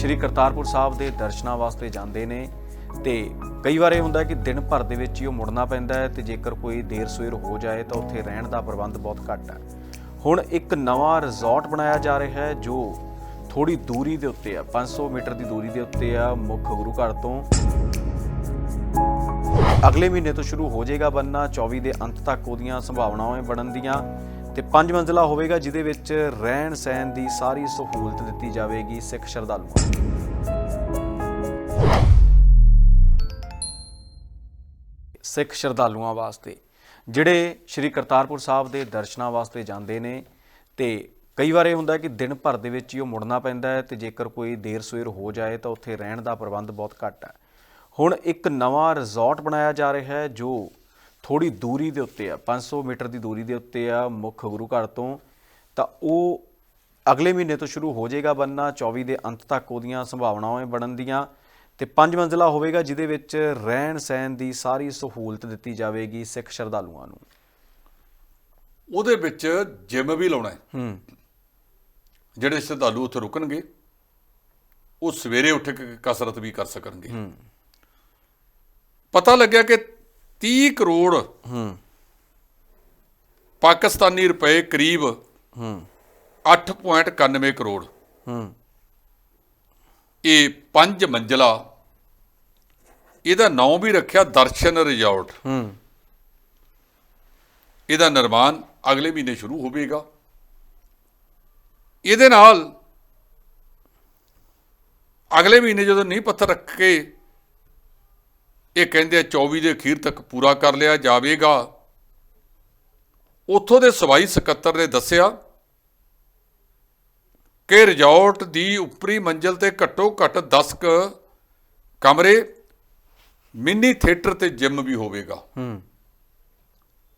ਸ਼੍ਰੀ ਕਰਤਾਰਪੁਰ ਸਾਹਿਬ ਦੇ ਦਰਸ਼ਨਾਂ ਵਾਸਤੇ ਜਾਂਦੇ ਨੇ ਤੇ ਕਈ ਵਾਰ ਇਹ ਹੁੰਦਾ ਕਿ ਦਿਨ ਭਰ ਦੇ ਵਿੱਚ ਹੀ ਉਹ ਮੁੜਨਾ ਪੈਂਦਾ ਹੈ ਤੇ ਜੇਕਰ ਕੋਈ ਦੇਰ ਸਵੇਰ ਹੋ ਜਾਏ ਤਾਂ ਉੱਥੇ ਰਹਿਣ ਦਾ ਪ੍ਰਬੰਧ ਬਹੁਤ ਘੱਟ ਹੈ। ਹੁਣ ਇੱਕ ਨਵਾਂ ਰਿਜ਼ੋਰਟ ਬਣਾਇਆ ਜਾ ਰਿਹਾ ਹੈ ਜੋ ਥੋੜੀ ਦੂਰੀ ਦੇ ਉੱਤੇ ਆ 500 ਮੀਟਰ ਦੀ ਦੂਰੀ ਦੇ ਉੱਤੇ ਆ ਮੁੱਖ ਗੁਰੂ ਘਰ ਤੋਂ। ਅਗਲੇ ਮਹੀਨੇ ਤੋਂ ਸ਼ੁਰੂ ਹੋ ਜਾਏਗਾ ਬੰਨਾ 24 ਦੇ ਅੰਤ ਤੱਕ ਉਹਦੀਆਂ ਸੰਭਾਵਨਾਵਾਂ ਬਣਨ ਦੀਆਂ ਤੇ ਪੰਜ ਮੰਜ਼ਲਾ ਹੋਵੇਗਾ ਜਿਹਦੇ ਵਿੱਚ ਰਹਿਣ ਸਹਿਣ ਦੀ ਸਾਰੀ ਸਹੂਲਤ ਦਿੱਤੀ ਜਾਵੇਗੀ ਸਿੱਖ ਸ਼ਰਧਾਲੂਆਂ ਨੂੰ। ਸਿੱਖ ਸ਼ਰਧਾਲੂਆਂ ਵਾਸਤੇ, ਜਿਹੜੇ ਸ਼੍ਰੀ ਕਰਤਾਰਪੁਰ ਸਾਹਿਬ ਦੇ ਦਰਸ਼ਨਾਂ ਵਾਸਤੇ ਜਾਂਦੇ ਨੇ, ਤੇ ਕਈ ਵਾਰ ਇਹ ਹੁੰਦਾ ਕਿ ਦਿਨ ਭਰ ਦੇ ਵਿੱਚ ਹੀ ਉਹ ਮੁੜਨਾ ਪੈਂਦਾ ਹੈ ਤੇ ਜੇਕਰ ਕੋਈ ਦੇਰ ਸਵੇਰ ਹੋ ਜਾਏ ਤਾਂ ਉੱਥੇ ਰਹਿਣ ਦਾ ਪ੍ਰਬੰਧ ਬਹੁਤ ਘੱਟ ਹੈ। ਹੁਣ ਇੱਕ ਨਵਾਂ ਰਿਜ਼ੋਰਟ ਬਣਾਇਆ ਜਾ ਰਿਹਾ ਹੈ ਜੋ ਥੋੜੀ ਦੂਰੀ ਦੇ ਉੱਤੇ ਆ 500 ਮੀਟਰ ਦੀ ਦੂਰੀ ਦੇ ਉੱਤੇ ਆ ਮੁੱਖ ਗੁਰੂ ਘਰ ਤੋਂ ਤਾਂ ਉਹ ਅਗਲੇ ਮਹੀਨੇ ਤੋਂ ਸ਼ੁਰੂ ਹੋ ਜਾਏਗਾ ਬੰਨਾ 24 ਦੇ ਅੰਤ ਤੱਕ ਉਹਦੀਆਂ ਸੰਭਾਵਨਾਵਾਂ ਬਣਨ ਦੀਆਂ ਤੇ ਪੰਜ ਮੰਜ਼ਲਾ ਹੋਵੇਗਾ ਜਿਹਦੇ ਵਿੱਚ ਰਹਿਣ ਸਹਿਣ ਦੀ ਸਾਰੀ ਸਹੂਲਤ ਦਿੱਤੀ ਜਾਵੇਗੀ ਸਿੱਖ ਸ਼ਰਧਾਲੂਆਂ ਨੂੰ। ਉਹਦੇ ਵਿੱਚ ਜਿਮ ਵੀ ਲਾਉਣਾ ਹੈ। ਹੂੰ। ਜਿਹੜੇ ਸ਼ਰਧਾਲੂ ਉੱਥੇ ਰੁਕਣਗੇ ਉਹ ਸਵੇਰੇ ਉੱਠ ਕੇ ਕਸਰਤ ਵੀ ਕਰ ਸਕਣਗੇ। ਪਤਾ ਲੱਗਿਆ ਕਿ 30 ਕਰੋੜ ਹੂੰ। ਪਾਕਿਸਤਾਨੀ ਰੁਪਏ ਕਰੀਬ ਹੂੰ। 8.91 ਕਰੋੜ। ਹੂੰ। ਇਹ ਪੰਜ ਮੰਜ਼ਲਾ ਇਹਦਾ ਨਾਮ ਵੀ ਰੱਖਿਆ ਦਰਸ਼ਨ ਰਿਜ਼ੋਰਟ। ਹੂੰ। ਇਹਦਾ ਨਿਰਮਾਣ ਅਗਲੇ ਮਹੀਨੇ ਸ਼ੁਰੂ ਹੋਵੇਗਾ। ਇਹਦੇ ਨਾਲ ਅਗਲੇ ਮਹੀਨੇ ਜਦੋਂ ਨੀਂਹ ਪੱਥਰ ਰੱਖ ਕੇ ਇਹ ਕਹਿੰਦੇ ਆ 24 ਦੇ ਅਖੀਰ ਤੱਕ ਪੂਰਾ ਕਰ ਲਿਆ ਜਾਵੇਗਾ। ਉੱਥੋਂ ਦੇ ਸਵਾਈ ਸਕੱਤਰ ਨੇ ਦੱਸਿਆ ਕਿ ਰਿਜ਼ੋਰਟ ਦੀ ਉੱਪਰੀ ਮੰਜ਼ਲ ਤੇ ਘੱਟੋ ਘੱਟ 10 ਕ ਕਮਰੇ ਮਿੰਨੀ ਥੀਏਟਰ ਤੇ ਜਿਮ ਵੀ ਹੋਵੇਗਾ। ਹੂੰ।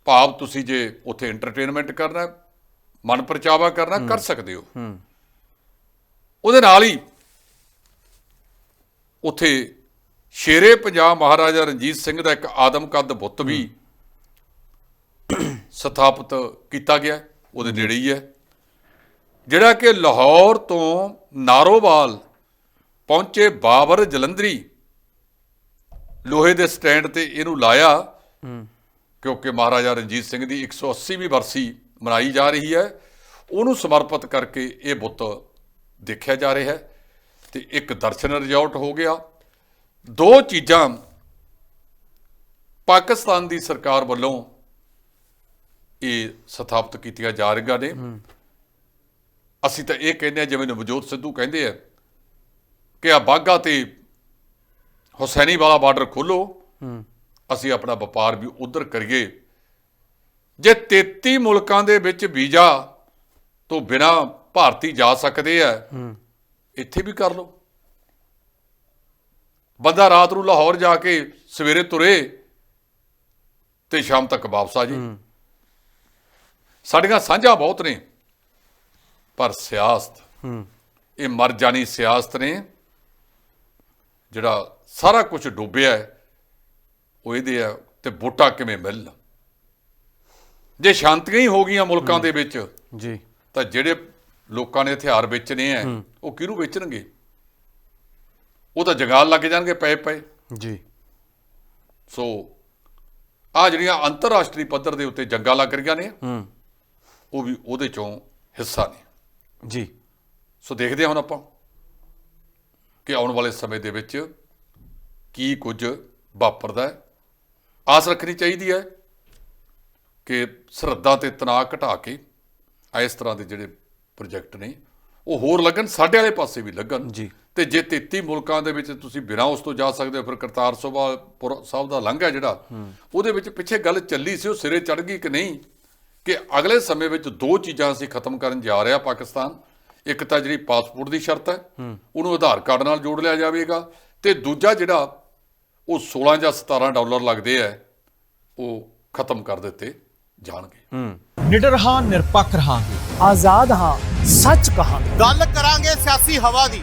ਭਾਵ ਤੁਸੀਂ ਜੇ ਉੱਥੇ ਐਂਟਰਟੇਨਮੈਂਟ ਕਰਨਾ ਮਨ ਪਰਚਾਵਾ ਕਰਨਾ ਕਰ ਸਕਦੇ ਹੋ। ਹੂੰ। ਉਹਦੇ ਨਾਲ ਹੀ ਉੱਥੇ ਸ਼ੇਰੇ ਪੰਜਾਬ ਮਹਾਰਾਜਾ ਰਣਜੀਤ ਸਿੰਘ ਦਾ ਇੱਕ ਆਦਮਕਦ ਬੁੱਤ ਵੀ ਸਥਾਪਿਤ ਕੀਤਾ ਗਿਆ ਉਹਦੇ ਨੇੜੇ ਹੀ ਹੈ ਜਿਹੜਾ ਕਿ ਲਾਹੌਰ ਤੋਂ ਨਾਰੋਵਾਲ ਪਹੁੰਚੇ ਬਾਬਰ ਜਲੰਧਰੀ ਲੋਹੇ ਦੇ ਸਟੈਂਡ ਤੇ ਇਹਨੂੰ ਲਾਇਆ ਕਿਉਂਕਿ ਮਹਾਰਾਜਾ ਰਣਜੀਤ ਸਿੰਘ ਦੀ 180ਵੀਂ ਵਰਸੀ ਮਨਾਈ ਜਾ ਰਹੀ ਹੈ ਉਹਨੂੰ ਸਮਰਪਿਤ ਕਰਕੇ ਇਹ ਬੁੱਤ ਦੇਖਿਆ ਜਾ ਰਿਹਾ ਹੈ ਤੇ ਇੱਕ ਦਰਸ਼ਨ ਰਿਜ਼ੋਰਟ ਹੋ ਗਿਆ। ਦੋ ਚੀਜ਼ਾਂ ਪਾਕਿਸਤਾਨ ਦੀ ਸਰਕਾਰ ਵੱਲੋਂ ਇਹ ਸਥਾਪਿਤ ਕੀਤੀਆਂ ਜਾ ਰਹੀਆਂ ਨੇ। ਅਸੀਂ ਤਾਂ ਇਹ ਕਹਿੰਦੇ ਆ ਜਿਵੇਂ ਨਵਜੋਤ ਸਿੱਧੂ ਕਹਿੰਦੇ ਆ ਕਿ ਆ ਬਾਗਾ ਤੇ ਹੁਸੈਨੀ ਵਾਲਾ ਬਾਰਡਰ ਖੋਲੋ ਅਸੀਂ ਆਪਣਾ ਵਪਾਰ ਵੀ ਉਧਰ ਕਰੀਏ। ਜੇ 33 ਮੁਲਕਾਂ ਦੇ ਵਿੱਚ ਵੀਜ਼ਾ ਤੋਂ ਬਿਨਾ ਭਾਰਤੀ ਜਾ ਸਕਦੇ ਆ ਇੱਥੇ ਵੀ ਕਰ ਲਓ। ਬੰਦਾ ਰਾਤ ਨੂੰ ਲਾਹੌਰ ਜਾ ਕੇ ਸਵੇਰੇ ਤੁਰੇ ਤੇ ਸ਼ਾਮ ਤੱਕ ਵਾਪਸ ਆ ਜੇ। ਸਾਡੀਆਂ ਸਾਂਝਾਂ ਬਹੁਤ ਨੇ ਪਰ ਸਿਆਸਤ ਇਹ ਮਰ ਜਾਣੀ ਸਿਆਸਤ ਨੇ ਜਿਹੜਾ ਸਾਰਾ ਕੁਝ ਡੁੱਬਿਆ ਹੈ ਉਹ ਇਹਦੇ ਆ ਤੇ ਵੋਟਾਂ ਕਿਵੇਂ ਮਿਲਣ? ਜੇ ਸ਼ਾਂਤੀਆਂ ਹੀ ਹੋ ਗਈਆਂ ਮੁਲਕਾਂ ਦੇ ਵਿੱਚ ਜੀ। ਤਾਂ ਜਿਹੜੇ ਲੋਕਾਂ ਨੇ ਹਥਿਆਰ ਵੇਚਣੇ ਆ ਉਹ ਕਿਹਨੂੰ ਵੇਚਣਗੇ? ਉਹ ਤਾਂ ਜਗਾਲ ਲੱਗ ਜਾਣਗੇ ਪਏ ਪਏ। ਜੀ। ਸੋ ਆ ਜਿਹੜੀਆਂ ਅੰਤਰਰਾਸ਼ਟਰੀ ਪੱਧਰ ਦੇ ਉੱਤੇ ਜੰਗਾਂ ਲੱਗ ਰਹੀਆਂ ਨੇ ਹੂੰ। ਉਹ ਵੀ ਉਹਦੇ ਚੋਂ ਹਿੱਸਾ ਨੇ। ਜੀ। ਸੋ ਦੇਖਦੇ ਹਾਂ ਹੁਣ ਆਪਾਂ ਕਿ ਆਉਣ ਵਾਲੇ ਸਮੇਂ ਦੇ ਵਿੱਚ ਕੀ ਕੁਝ ਵਾਪਰਦਾ ਹੈ। ਆਸ ਰੱਖਣੀ ਚਾਹੀਦੀ ਹੈ ਕਿ ਸਰਹੱਦਾਂ ਤੇ ਤਣਾਅ ਘਟਾ ਕੇ ਇਸ ਤਰ੍ਹਾਂ ਦੇ ਜਿਹੜੇ ਪ੍ਰੋਜੈਕਟ ਨੇ ਉਹ ਹੋਰ ਲੱਗਣ ਸਾਡੇ ਵਾਲੇ ਪਾਸੇ ਵੀ ਲੱਗਣ। ਜੀ। ਤੇ ਜੇ 33 ਮੁਲਕਾਂ ਦੇ ਵਿੱਚ ਤੁਸੀਂ ਬਿਨਾਂ ਉਸ ਤੋਂ ਜਾ ਸਕਦੇ ਹੋ ਫਿਰ ਕਰਤਾਰ ਸੋਭਾ ਸਾਹਿਬ ਦਾ ਲੰਘਾ ਜਿਹੜਾ। ਉਹਦੇ ਵਿੱਚ ਪਿੱਛੇ ਗੱਲ ਚੱਲੀ ਸੀ ਉਹ ਸਿਰੇ ਚੜ ਗਈ ਕਿ ਨਹੀਂ? ਕਿ ਅਗਲੇ ਸਮੇਂ ਵਿੱਚ ਦੋ ਚੀਜ਼ਾਂ ਅਸੀਂ ਖਤਮ ਕਰਨ ਜਾ ਰਿਹਾ ਪਾਕਿਸਤਾਨ। ਇੱਕ ਤਾਂ ਜਿਹੜੀ ਪਾਸਪੋਰਟ ਦੀ ਸ਼ਰਤ ਹੈ ਉਹਨੂੰ ਆਧਾਰ ਕਾਰਡ ਨਾਲ ਜੋੜ ਲਿਆ ਜਾਵੇਗਾ। ਤੇ ਦੂਜਾ ਜਿਹੜਾ ਉਹ 16 ਜਾਂ 17 ਡਾਲਰ ਲੱਗਦੇ ਆ ਉਹ ਖਤਮ ਕਰ ਦਿੱਤੇ ਜਾਣਗੇ। ਹੂੰ। ਨਿਡਰ ਹਾਂ ਨਿਰਪੱਖ ਰਹਾਂਗੇ। ਆਜ਼ਾਦ ਹਾਂ ਸੱਚ ਕਹਾਂਗੇ। ਗੱਲ ਕਰਾਂਗੇ ਸਿਆਸੀ ਹਵਾ ਦੀ।